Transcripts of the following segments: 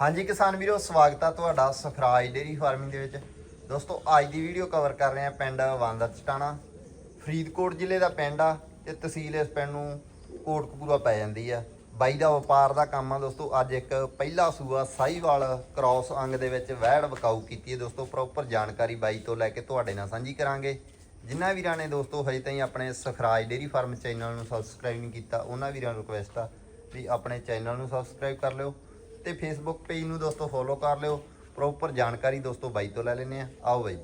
ਹਾਂਜੀ ਕਿਸਾਨ ਵੀਰੋ, ਸਵਾਗਤ ਆ ਤੁਹਾਡਾ ਸਖਰਾਜ ਡੇਰੀ ਫਾਰਮਿੰਗ ਦੇ ਵਿੱਚ। ਦੋਸਤੋ, ਅੱਜ ਦੀ ਵੀਡੀਓ ਕਵਰ ਕਰ ਰਹੇ ਆ ਪਿੰਡ ਵਾਂਦਰ ਚਟਾਣਾ। ਫਰੀਦਕੋਟ ਜ਼ਿਲ੍ਹੇ ਦਾ ਪਿੰਡ ਆ ਤੇ ਤਹਿਸੀਲ ਇਸ ਪਿੰਡ ਨੂੰ ਕੋਟਕਪੂਰਾ ਪੈ ਜਾਂਦੀ ਆ। ਬਾਈ ਦਾ ਵਪਾਰ ਦਾ ਕੰਮ ਆ ਦੋਸਤੋ, ਅੱਜ ਇੱਕ ਪਹਿਲਾ ਸੂਆ ਸਾਈਵਾਲ ਕ੍ਰਾਸ ਅੰਗ ਦੇ ਵਿੱਚ ਵਹਿੜ ਵਕਾਊ ਕੀਤੀ ਹੈ ਦੋਸਤੋ ਪ੍ਰੋਪਰ ਜਾਣਕਾਰੀ ਬਾਈ ਤੋਂ ਲੈ ਕੇ ਤੁਹਾਡੇ ਨਾਲ ਸਾਂਝੀ ਕਰਾਂਗੇ। ਜਿਨ੍ਹਾਂ ਵੀਰਾਂ ਨੇ ਦੋਸਤੋ ਹਜੇ ਤਾਈਂ ਆਪਣੇ ਸਖਰਾਜ ਡੇਰੀ ਫਾਰਮ ਚੈਨਲ ਨੂੰ ਸਬਸਕ੍ਰਾਈਬ ਨਹੀਂ ਕੀਤਾ, ਉਹਨਾਂ ਵੀਰਾਂ ਨੂੰ ਰਿਕੁਐਸਟ ਆ ਵੀ ਆਪਣੇ ਚੈਨਲ ਨੂੰ ਸਬਸਕ੍ਰਾਈਬ ਕਰ ਲਿਓ। ਤੇ ਫੇਸਬੁੱਕ ਪੇਜ ਨੂੰ ਦੋਸਤੋ ਫੋਲੋ ਕਰ ਲਿਓ। ਪ੍ਰੋਪਰ ਜਾਣਕਾਰੀ ਦੋਸਤੋ ਬਾਈ ਤੋਂ ਲੈ ਲੈਨੇ ਆ ਆਓ ਬਾਈ।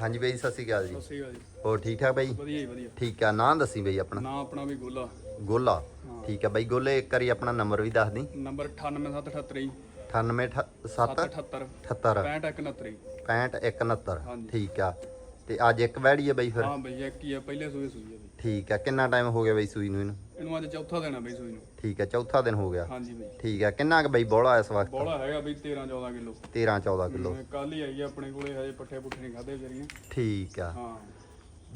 ਹਾਂਜੀ ਬਾਈ ਸਤਿ ਸ਼੍ਰੀ ਅਕਾਲ ਜੀ। ਸ਼੍ਰੀ ਅਕਾਲ ਜੀ। ਹੋਰ ਠੀਕ ਠਾਕ ਬਾਈ? ਵਧੀਆ ਜੀ ਵਧੀਆ। ਠੀਕ ਆ ਨਾਂ ਦੱਸੀ ਬਾਈ ਆਪਣਾ? ਨਾਂ ਆਪਣਾ ਵੀ ਗੋਲਾ। ਗੋਲਾ। ਠੀਕ ਆ ਬਾਈ ਗੋਲੇ ਇੱਕ ਵਾਰੀ ਆਪਣਾ ਨੰਬਰ ਵੀ ਦੱਸ ਦੀ। ਨੰਬਰ 98778 98 7 778 78 6569 6569 ਹਾਂਜੀ। ਠੀਕ ਆ। ਤੇ ਅੱਜ ਇੱਕ ਵੈੜੀ ਆ ਬਾਈ ਫਿਰ? ਹਾਂ ਬਈ ਇੱਕ ਹੀ ਆ ਪਹਿਲੇ ਸੂਏ ਸੂਈ ਆ ਬਈ। ਠੀਕ ਆ। ਕਿੰਨਾ ਟਾਈਮ ਹੋ ਗਿਆ ਬਾਈ ਸੂਈ ਨੂੰ ਇਹਨੂੰ? ਇਹਨੂੰ ਅੱਜ ਚੌਥਾ ਦਿਨ ਆ ਬਈ ਸੂਈ ਨੂੰ। ਠੀਕ ਆ ਚੌਥਾ ਦਿਨ ਹੋ ਗਿਆ। ਹਾਂਜੀ ਬਈ। ਠੀਕ ਆ ਕਿੰਨਾ ਕੁ ਬਾਈ ਬੋਲਾ ਇਸ ਵਕਤ? ਬੋਲਾ ਹੈਗਾ ਬਈ 13 14 ਕਿਲੋ। 13 14 ਕਿਲੋ। ਕੱਲ ਹੀ ਆਈ ਆ ਆਪਣੇ ਕੋਲੇ ਹਜੇ ਪੱਠੇ ਪੁੱਠੇ ਨਹੀਂ ਖਾਦੇ ਵਿਚਾਰੀਆਂ। ਠੀਕ ਆ। ਹਾਂ।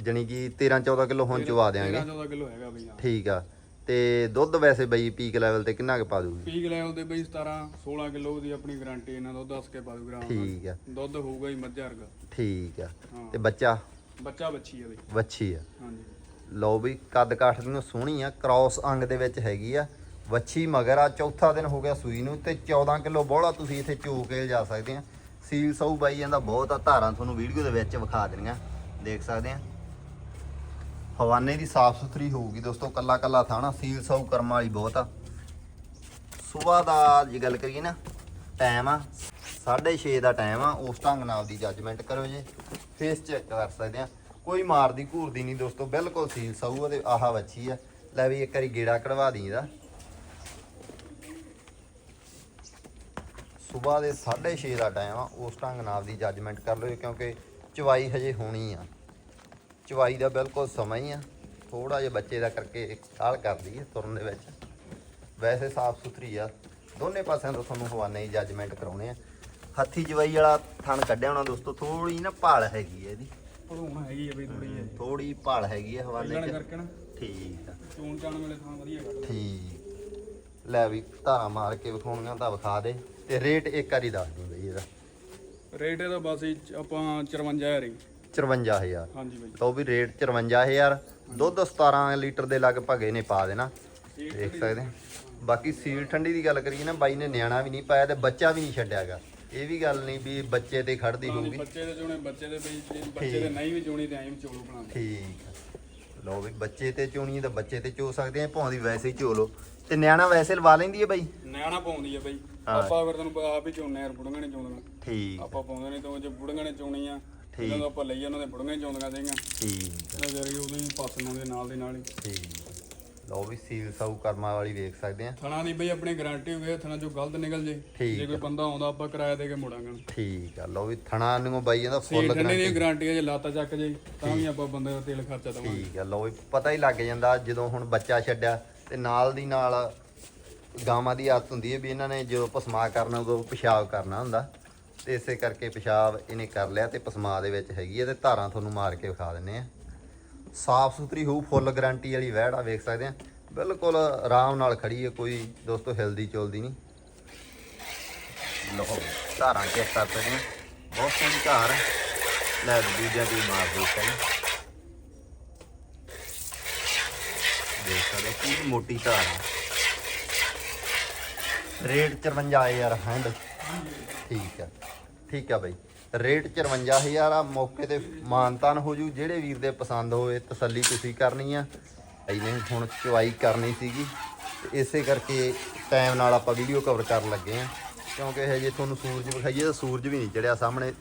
ਜਣੀ ਕਿ 13 14 ਕਿਲੋ ਹੁਣ ਚਵਾ ਦਿਆਂਗੇ। 13 14 ਕਿਲੋ ਹੈਗਾ ਬਈ ਹਾਂ। ਠੀਕ ਆ। ਤੇ ਦੁੱਧ ਵੈਸੇ ਬਈ ਪੀਕ ਲੈਵਲ ਤੇ ਕਿੰਨਾ ਕੁ ਪਾ ਦੂਗੀ? ਪੀਕ ਲੈਵਲ ਦੇ ਬਈ 17 16 ਕਿਲੋ ਦੀ ਆਪਣੀ ਗਾਰੰਟੀ ਇਹਨਾਂ ਦਾ ਦੱਸ ਕੇ ਪਾ ਦੂ ਗ੍ਰਾਮ। ਠੀਕ ਆ। ਦੁੱਧ ਹੋਊਗਾ ਹੀ ਮੱਝ ਵਰਗਾ। ਠੀਕ ਆ। ਹਾਂ। ਤੇ ਬੱਚਾ? ਬੱਚਾ ਬੱਚੀ ਆ ਬਈ। ਵੱਛੀ ਆ। ਹਾਂਜੀ। ਲਓ ਵੀ ਕੱਦ ਕਾਠ ਦੀ ਨੂੰ ਸੋਹਣੀ ਆ ਕ੍ਰਾਸ ਅੰਗ ਦੇ ਵਿੱਚ ਹੈਗੀ ਆ। ਵੱਛੀ ਮਗਰ ਆ, ਚੌਥਾ ਦਿਨ ਹੋ ਗਿਆ ਸੂਈ ਨੂੰ ਤੇ 14 ਕਿਲੋ ਬੋਲਾ ਤੁਸੀਂ ਇੱਥੇ ਚੋ ਕੇ ਜਾ ਸਕਦੇ ਆ। ਸੀਲ ਸਊ ਬਾਈ ਜਾਂਦਾ ਬਹੁਤ ਆ, ਧਾਰਾਂ ਤੁਹਾਨੂੰ ਵੀਡੀਓ ਦੇ ਵਿੱਚ ਵਿਖਾ ਦੇਣੀਆਂ, ਦੇਖ ਸਕਦੇ ਆ। ਹਵਾਨੇ ਦੀ ਸਾਫ਼ ਸੁਥਰੀ ਹੋਊਗੀ ਦੋਸਤੋ, ਕੱਲਾ ਕੱਲਾ ਥਾਣਾ, ਸੀਲ ਸਊ ਕਰਮ ਵਾਲੀ ਬਹੁਤ ਆ। ਸਵੇਰ ਦਾ ਜੇ ਗੱਲ ਕਰੀਏ ਨਾ ਟਾਈਮ ਆ 6:30 ਦਾ ਟਾਈਮ ਆ, ਉਸ ਢੰਗ ਨਾਲ ਦੀ ਜੱਜਮੈਂਟ ਕਰੋ ਜੇ ਫੇਸ ਚੈੱਕ ਕਰ ਸਕਦੇ ਆ। ਕੋਈ ਮਾਰਦੀ ਘੂਰਦੀ ਨਹੀਂ ਦੋਸਤੋ, ਬਿਲਕੁਲ ਸੀਲ ਸਊ ਆ ਤੇ ਆਹਾ ਵੱਛੀ ਆ। ਲੈ ਵੀ ਇੱਕ ਵਾਰੀ ਗੇੜਾ ਕਢਵਾ ਦੀ ਇਹਦਾ ਸਵੇਰ ਦੇ 6:30 ਦਾ ਟਾਈਮ ਆ, ਉਸ ਢੰਗ ਨਾਲ ਦੀ ਜੱਜਮੈਂਟ ਕਰ ਲਓ, ਕਿਉਂਕਿ ਚਵਾਈ ਹਜੇ ਹੋਣੀ ਆ। ਚਵਾਈ ਦਾ ਬਿਲਕੁਲ ਸਮਾਂ ਹੀ ਆ। ਥੋੜਾ ਜਿਹਾ ਬੱਚੇ ਦਾ ਕਰਕੇ ਕਾਲ ਕਰਦੀ ਹੈ ਤੁਰਨ ਦੇ ਵਿੱਚ। ਵੈਸੇ ਸਾਫ਼ ਸੁਥਰੀ ਆ। ਦੋਨੇ ਪਾਸਿਆਂ ਤੋਂ ਤੁਹਾਨੂੰ ਹਵਾਨੇ ਹੀ ਜੱਜਮੈਂਟ ਕਰਾਉਣੇ ਆ। ਹੱਥੀ ਜਵਾਈ ਵਾਲਾ ਥਣ ਕੱਢਿਆ ਹੋਣਾ ਦੋਸਤੋ ਥੋੜੀ ਨਾ ਭਾਲ ਹੈਗੀ ਹੈ ਇਹਦੀ। ਭੜੂਣ ਹੈਗੀ ਆ ਬਈ ਥੋੜੀ ਜਿਹੀ। ਥੋੜੀ ਭਾਲ ਹੈਗੀ ਹੈ ਪਹਿਲਾਂ 'ਚ। ਕਰਕੇ ਨਾ। ਠੀਕ ਆ। ਚੂਨ ਚਾਣ ਵੇਲੇ ਥਾਂ ਵਧੀਆ ਕੱਢ ਠੀਕ। ਲੈ ਵੀ ਧਾਰਾ ਮਾਰ ਕੇ ਵਿਖਾਉਣੀਆਂ ਤਾਂ ਵਿਖਾ ਦੇ। ਤੇ ਰੇਟ ਇੱਕ ਵਾਰੀ ਦੱਸ ਦੀ ਬਈ ਇਹਦਾ। ਰੇਟ ਇਹਦਾ ਬਸ ਹੀ ਆਪਾਂ 54000 ਹੀ। 54000 ਹਾਂਜੀ ਬਾਈ। ਤਾਂ ਉਹ ਵੀ ਰੇਟ 54000 ਦੁੱਧ 17 ਲੀਟਰ ਦੇ ਲਗਭਗ ਇਹਨੇ ਪਾ ਦੇਣਾ। ਦੇਖ ਸਕਦੇ ਆ। ਬਾਕੀ ਸੀਲ ਠੰਡੀ ਦੀ ਗੱਲ ਕਰੀਏ ਨਾ ਬਾਈ ਨੇ ਨਿਆਣਾ ਵੀ ਨਹੀਂ ਪਾਇਆ ਤੇ ਬੱਚਾ ਵੀ ਨਹੀਂ ਛੱਡਿਆਗਾ। ਇਹ ਵੀ ਗੱਲ ਨਹੀਂ ਵੀ ਬੱਚੇ ਤੇ ਖੜਦੀ ਹੋਊਗੀ। ਬੱਚੇ ਦੇ ਚੋਣੇ ਬੱਚੇ ਦੇ ਬਈ ਬੱਚੇ ਦੇ ਨਹੀਂ ਵੀ ਚੋਣੀ ਤੇ ਐਂ ਵੀ ਚੋਲੂ ਬਣਾਉਂਦੇ। ਠੀਕ। ਲਓ ਵੀ ਬੱਚੇ ਤੇ ਚੋਣੀ ਤਾਂ ਬੱਚੇ ਤੇ ਚੋ ਸਕਦੇ ਆ ਵੈਸੇ ਹੀ ਤੇ ਨਿਆਣਾ ਵੈਸੇ ਲਵਾ ਲੈਂਦੀ ਹੈ ਬਾਈ? ਨਿਆਣਾ ਪਾਉਂਦੀ ਬਈ। ਆਪਾਂ ਪਤਾ ਆਪ ਹੀ ਚੋਣੇ ਯਾਰ ਬੁੜੀਆਂ ਨੇ ਚੋਂਦੀਆਂ ਠੀਕ। ਆਪਾਂ ਪਾਉਂਦੇ ਨਹੀਂ ਤਾਂ ਜੇ ਬੁੜੀਆਂ ਨੇ ਚੋਣੀ ਆ ਠੀਕ। ਇਹਨਾਂ ਦਾ ਆਪਾਂ ਲਈ ਉਹਨਾਂ ਦੇ ਬੁੜੀਆਂ ਹੀ ਚੋਂਦੀਆਂ ਸੀਗੀਆਂ ਠੀਕ ਇਹਨਾਂ ਜਰੀ ਉਹਦੇ ਪਾਸਨ ਦੇ ਨਾਲ ਦੇ ਨਾਲ ਹੀ। ਠੀਕ। ਲਓ ਵੀ ਸੀਲ ਸਾਊ ਕਰਮਾ ਵਾਲੀ ਵੇਖ ਸਕਦੇ ਆ। ਥਣਾ ਦੀ ਬਈ ਆਪਣੀ ਗਾਰੰਟੀ ਹੋਵੇ ਥਣਾ ਚੋਂ ਗਲਤ ਨਿਕਲ ਜੇ। ਠੀਕ ਜੇ ਕੋਈ ਬੰਦਾ ਆਉਂਦਾ ਆਪਾਂ ਕਿਰਾਇਆ ਦੇ ਕੇ ਮੁੜਾਂਗੇ। ਠੀਕ ਆ ਲਓ ਵੀ ਥਣਾ ਨੂੰ ਬਾਈ ਇਹਦਾ ਫੁੱਲ ਠੰਡੇ ਦੀ ਗਰੰਟੀ ਗਾਰੰਟੀ ਹੈ ਜੇ ਲਾਤਾ ਚੱਕ ਜੇ ਤਾਂ ਵੀ ਆਪਾਂ ਬੰਦੇ ਦਾ ਤੇਲ ਖਰਚਾ ਦਵਾਂਗੇ। ਠੀਕ ਆ ਲਓ ਵੀ ਪਤਾ ਹੀ ਲੱਗ ਜਾਂਦਾ ਜਦੋਂ ਹੁਣ ਬੱਚਾ ਛੱਡਿਆ ਤੇ ਨਾਲ ਦੀ ਨਾਲ ਗਾਵਾਂ ਦੀ ਆਦਤ ਹੁੰਦੀ ਹੈ ਵੀ ਇਹਨਾਂ ਨੇ ਜਦੋਂ ਪਸਮਾ ਕਰਨਾ ਉਦੋਂ ਪਿਸ਼ਾਬ ਕਰਨਾ ਹੁੰਦਾ। ਤੇ ਇਸੇ ਕਰਕੇ ਪਿਸ਼ਾਬ ਇਹਨੇ ਕਰ ਲਿਆ ਤੇ ਪਸਮਾ ਦੇ ਵਿੱਚ ਹੈਗੀ ਹੈ ਤੇ ਧਾਰਾਂ ਤੁਹਾਨੂੰ ਮਾਰ ਕੇ ਵਿਖਾ ਦਿੰਨੇ ਆ। ਸਾਫ਼ ਸੁਥਰੀ ਹੋਊ, ਫੁੱਲ ਗਾਰੰਟੀ ਵਾਲੀ ਵਹਿੜ ਆ, ਵੇਖ ਸਕਦੇ ਆ। ਬਿਲਕੁਲ ਆਰਾਮ ਨਾਲ ਖੜੀ ਹੈ ਕੋਈ ਦੋਸਤੋ ਹਿਲਦੀ ਚੁਲਦੀ ਨਹੀਂ। ਲਓ, ਧਾਰਾਂ ਚੈੱਕ ਕਰ ਸਕਦੇ ਆ। ਬਹੁਤ ਸੋਹਣੀ ਧਾਰ ਹੈ। ਲੈ, ਦੂਜਿਆਂ ਦੀ ਮਾਰ ਦੋ ਸਹੀ। ਦੇਖ ਸਕਦੇ ਕੀ ਮੋਟੀ ਧਾਰ ਹੈ ਰੇਟ 54000 ਹੈਂਡ ਠੀਕ ਹੈ ਠੀਕ ਆ ਬਾਈ। ਰੇਟ 54000 ਆ ਮੌਕੇ ਤੇ ਮਾਨਤਾਨ ਹੋ ਜੂ। ਜਿਹੜੇ ਵੀਰ ਦੇ ਪਸੰਦ ਹੋਏ ਤਸੱਲੀ ਤੁਸੀਂ ਕਰਨੀ ਆ। ਇਹਨੇ ਹੁਣ ਚੁਆਈ ਕਰਨੀ ਸੀਗੀ। ਇਸੇ ਕਰਕੇ ਟਾਈਮ ਨਾਲ ਆਪਾਂ ਵੀਡੀਓ ਕਵਰ ਕਰਨ ਲੱਗੇ ਆ। ਕਿਉਂਕਿ ਇਹ ਜੇ ਤੁਹਾਨੂੰ ਸੂਰਜ ਵਿਖਾਈਏ ਤਾਂ ਸੂਰਜ ਵੀ ਨਹੀਂ ਚੜਿਆ ਸਾਹਮਣੇ।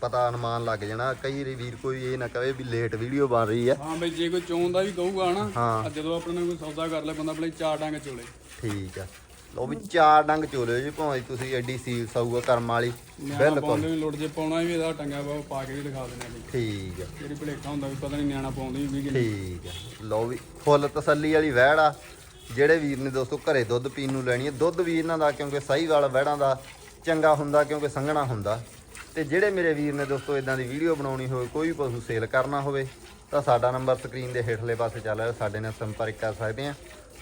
ਪਤਾ ਅਨੁਮਾਨ ਲੱਗ ਜਾਣਾ। ਕਈ ਵਾਰੀ ਕੋਈ ਇਹ ਨਾ ਕਵੇ ਵੀ ਲੇਟ ਵੀਡੀਓ ਬਣ ਰਹੀ ਆ। ਹਾਂ ਬਈ ਜੇ ਕੋਈ ਚੋਂਦਾ ਵੀ ਕਹੂਗਾ ਨਾ ਹਾਂ। ਜਦੋਂ ਆਪਣੇ ਨਾਲ ਕੋਈ ਸੌਦਾ ਕਰ ਲੈ ਬੰਦਾ ਬਲੇ ਚਾਰ ਡਾਂਗ ਚੋਲੇ। ਠੀਕ ਆ। ਲਓ ਵੀ ਚਾਰ ਡੰਗ ਚੋਲਿਓ ਜੀ ਭਾਵੇਂ ਤੁਸੀਂ ਐਡੀ ਸੀਲ ਸਾਊਗਾ ਕਰਮ ਵਾਲੀ ਬਿਲਕੁਲ। ਪਾਉਂਦੇ ਵੀ ਲੁੱਟ ਜੇ ਪਾਉਣਾ ਵੀ ਇਹਦਾ ਟੰਗਾ ਵਾ ਉਹ ਪਾ ਕੇ ਵੀ ਦਿਖਾ ਦਿੰਦੇ ਆ ਬਈ। ਠੀਕ ਆ। ਜਿਹੜੀ ਭਲੇਖਾ ਹੁੰਦਾ ਵੀ ਪਤਾ ਨਹੀਂ ਨਿਆਣਾ ਪਾਉਂਦੀ ਵੀ ਕਿ ਨਹੀਂ। ਠੀਕ ਆ। ਲਓ ਵੀ ਫੁੱਲ ਤਸੱਲੀ ਵਾਲੀ ਵਹਿੜ ਆ। ਜਿਹੜੇ ਵੀਰ ਨੇ ਦੋਸਤੋ ਘਰੇ ਦੁੱਧ ਪੀਣ ਨੂੰ ਲੈਣੀ ਹੈ ਦੁੱਧ ਵੀ ਇਹਨਾਂ ਦਾ ਕਿਉਂਕਿ ਸਹੀ ਵਾਲਾ ਵਹਿੜਾਂ ਦਾ ਚੰਗਾ ਹੁੰਦਾ ਕਿਉਂਕਿ ਸੰਘਣਾ ਹੁੰਦਾ। ਤੇ ਜਿਹੜੇ ਮੇਰੇ ਵੀਰ ਨੇ ਦੋਸਤੋ ਇਦਾਂ ਦੀ ਵੀਡੀਓ ਬਣਾਉਣੀ ਹੋਵੇ ਕੋਈ ਪਸ਼ੂ ਸੇਲ ਕਰਨਾ ਹੋਵੇ ਤਾਂ ਸਾਡਾ ਨੰਬਰ ਸਕਰੀਨ ਦੇ ਹੇਠਲੇ ਪਾਸੇ ਚੱਲ ਰਿਹਾ। ਸਾਡੇ ਨਾਲ ਸੰਪਰਕ ਕਰ ਸਕਦੇ ਆ।